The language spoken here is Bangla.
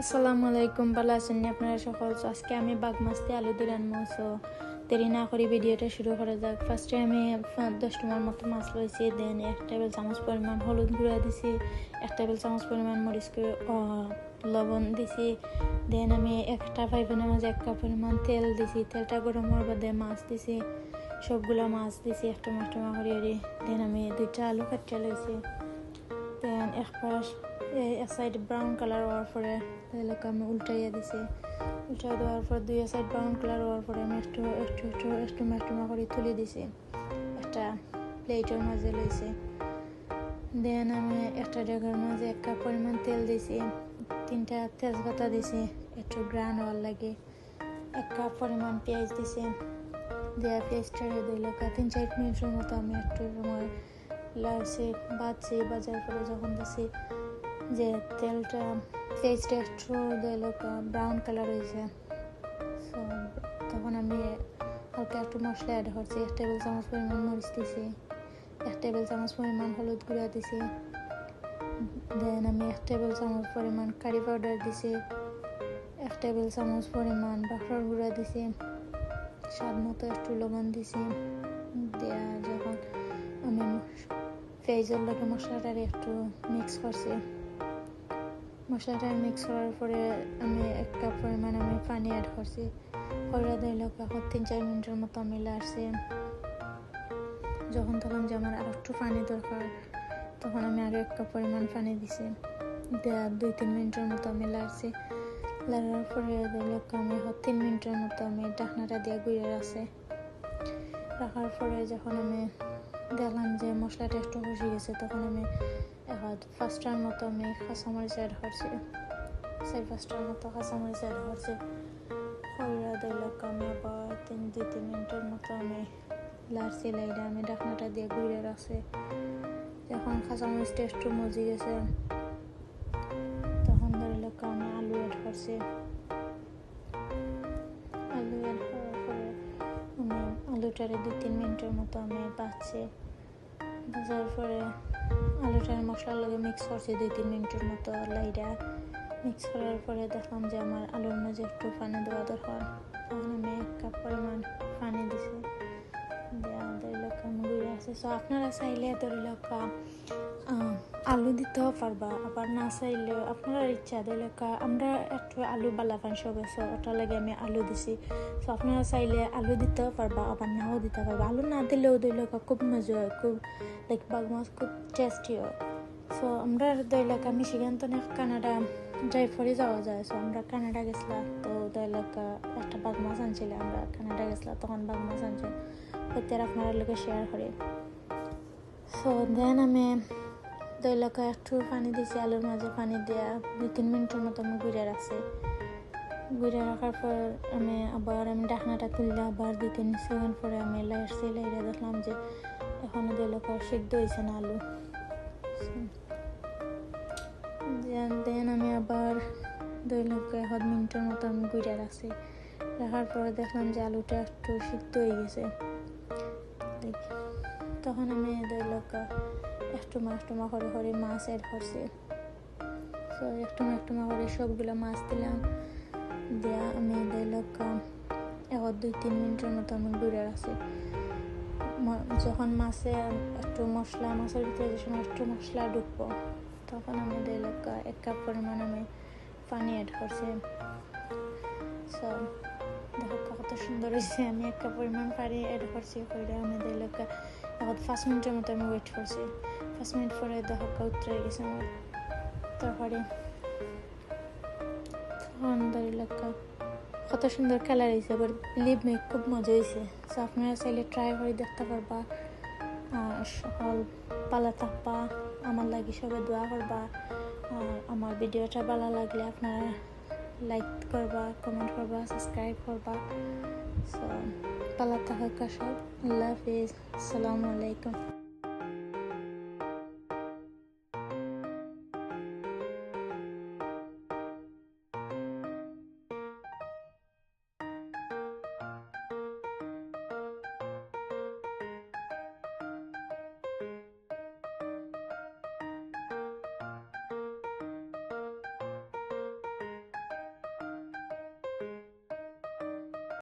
আসসালামু আলাইকুম ভালো আছেন আপনারা সকল? আজকে আমি বাঘ মাছতে আলু দিয়ে রান্না সো দেরি না করে ভিডিওটা শুরু করা যাক। ফার্স্টে আমি দশ টাকার মতো মাছ লইছি দেন এক টেবিল চামচ পরিমাণ হলুদ গুঁড়া দিছি, এক টেবিল চামচ পরিমাণ মরিচ লবণ দিছি দেন আমি একটা পাইপেনের মাঝে এক কাপ পরিমাণ তেল দিছি, তেলটা গরম হওয়ার বাদে মাছ দিছি, সবগুলা মাছ দিছি একটা মাছ টমা করে দেন আমি দুইটা আলু কাটিয়ে লইছি দেন এক পাশ এক সাইড ব্রাউন কালার হওয়ার পরে তাহলে আমি উল্টাইয়া দিছি। উল্টাই দেওয়ার পর দুই সাইড ব্রাউন কালার হওয়ার পরে আমি একটু একটু একটু একটু মাটুমা করে তুলে দিছি। একটা প্লেটের মাঝে লইছি। দেন আমি একটা জায়গার মাঝে এক কাপ পরিমাণ তেল দিছি। তিনটা তেজপাতা দিছি, একটু গ্রান হওয়ার লাগে। এক কাপ পরিমাণ পেঁয়াজ দিছি। দেওয়া পেঁয়াজটা দিল তিন চার মিনিটের মতো আমি একটু সময় লাড়ছি বাজছি বাজার পরে যখন দেখছি যে তেলটা পেঁয়াজটা একটু দিল ব্রাউন কালার হয়েছে। So, তখন আমি হালকা একটু মশলা অ্যাড করছি। এক টেবিল চামচ পরিমাণ মরিচ দিছি। এক টেবিল চামচ পরিমাণ হলুদ গুঁড়া দিছি। দেন আমি এক টেবিল চামচ পরিমাণ কারি পাউডার দিছি। এক টেবিল চামচ পরিমাণ বাটার গুঁড়া দিছি। স্বাদ মতো একটু লবণ দিছি। দেয়া যখন আমি পেঁয়াজের লগে মশলাটার একটু মিক্স করছি। মশলাটা মিক্স করার পরে আমি এক কাপ পরিমাণ আমি পানি অ্যাড করছি। কইরা দিল এখন তিন চার মিনিটের মতো আমি লাড়ছি যখন তখন যে আমার আর একটু পানি দরকার, তখন আমি আরও এক কাপ পরিমাণ পানি দিছি। দুই তিন মিনিটের মতো আমি লাড়ছি লাড়ার পরে দিল আমি তিন মিনিটের মতো আমি ডাকনাটা দিয়ে গুঁড়ে রাখছি। রাখার পরে যখন আমি দেখলাম যে মশলাটা একটু বসে গেছে, তখন আমি এখন ফার্স্টার মতো আমি কাঁচামরিচ অ্যাড করছি। চার পাঁচটার মতো কাঁচামরিচ অ্যাড করছি। হইরা দিল আমি আবার তিন, দুই, তিন মিনিটের মতো আমি লাড়ছি, লাইডে আমি ডাকনাটা দিয়ে গুঁড়ে রাখছি। যখন কাঁচামরিচটা একটু মজি গেছে। তখন ধরিল আমি আলু অ্যাড করছি। আলুটারে দুই তিন মিনিটের মতো আমি বাচ্ছি। ভাজার পরে আলুটার মশলার লগে মিক্স করছি দুই তিন মিনিটের মতো লাইডা। মিক্স করার পরে দেখলাম যে আমার আলুর মাঝে একটু পানি দেওয়া দরকার। তখন আমি এক কাপ পরিমাণ পানি দিছি। দেওয়া ধরিলক আমি গুঁড়ে আছে সো আপনারা চাইলে ধরিলক আলু দিতেও পারবা, আবার না চাইলেও আপনার ইচ্ছা ধরিলক আমরা একটু আলু বালা পান সব আছে ওটা লাগে আমি আলু দিছি। সো আপনারা চাইলে আলু দিতেও পারবা, আবার নাও দিতে পারবা। আলু না দিলেও ধরিলক খুব মজা হয়, খুব লাইক মাছ খুব টেস্টি হয়। সো আমরা ধরিলক আমি সেখান থেকে কানাডা ড্রাইভ করে যাওয়া যায়। সো আমরা কানাডা গেছিলাম, তো ধরিলক একটা বাগ মাছ আনছিলাম আমরা কানাডা গেছিলাম, তখন বাগ মাছ আনছিল হইতে আপনার লোকে শেয়ার করে। সো দেন আমি দইলকা একটু পানি দিছি, আলুর মাঝে পানি দেওয়া দুই তিন মিনিটের মতো আমি গুঁড়ে রাখছি। গুঁড়ে রাখার পর আমি আবার আমি ডাকনাটা তুললে আবার দুই তিন সেকেন্ড পরে আমি লাইটছি লাইটে দেখলাম যে এখনও দইলকা সিদ্ধ হয়েছে না আলু। দেন আমি আবার দইলকা এক মিনিটের মতো আমি গুঁড়ে রাখছি। রাখার পরে দেখলাম যে আলুটা একটু সিদ্ধ হয়ে গেছে। তখন আমি দইলকা একটু মাছ টমা করে করে মাছ অ্যাড করছি। তো একটু একটু করে সবগুলো মাছ দিলাম। দেয়া আমি দইলকা এখন দুই, তিন মিনিটের মতো আমি ঘুরে রাখছি যখন মাছে একটু মশলা, মাছের ভিতরে যে সময় একটু মশলা ঢুকবো, তখন আমি দইলকা এক কাপ পরিমাণ আমি পানি অ্যাড করছি। সো দেখো কত সুন্দর হয়েছে আমি এক কাপ পরিমাণ পানি অ্যাড করছি, কইরা আমি দইলকা এখন পাঁচ মিনিটের মতো আমি ওয়েট করছি। পাঁচ মিনিট পরে দেখো উত্তরে গেছে আমার তারপরে তখন দইলকা কত সুন্দর কালার হয়েছে এবার লিভ মেক খুব মজা হয়েছে। সো আপনারা চাইলে ট্রাই করে দেখতে পারবা। সকল পালা থাকবা, আমার লাগি সবাই দোয়া করবা। আর আমার ভিডিওটা ভালো লাগলে আপনারা লাইক করবা কমেন্ট করবা সাবস্ক্রাইব করবা। সো পালা থাকা সব। আল্লাহ হাফিজ। আসসালামু আলাইকুম।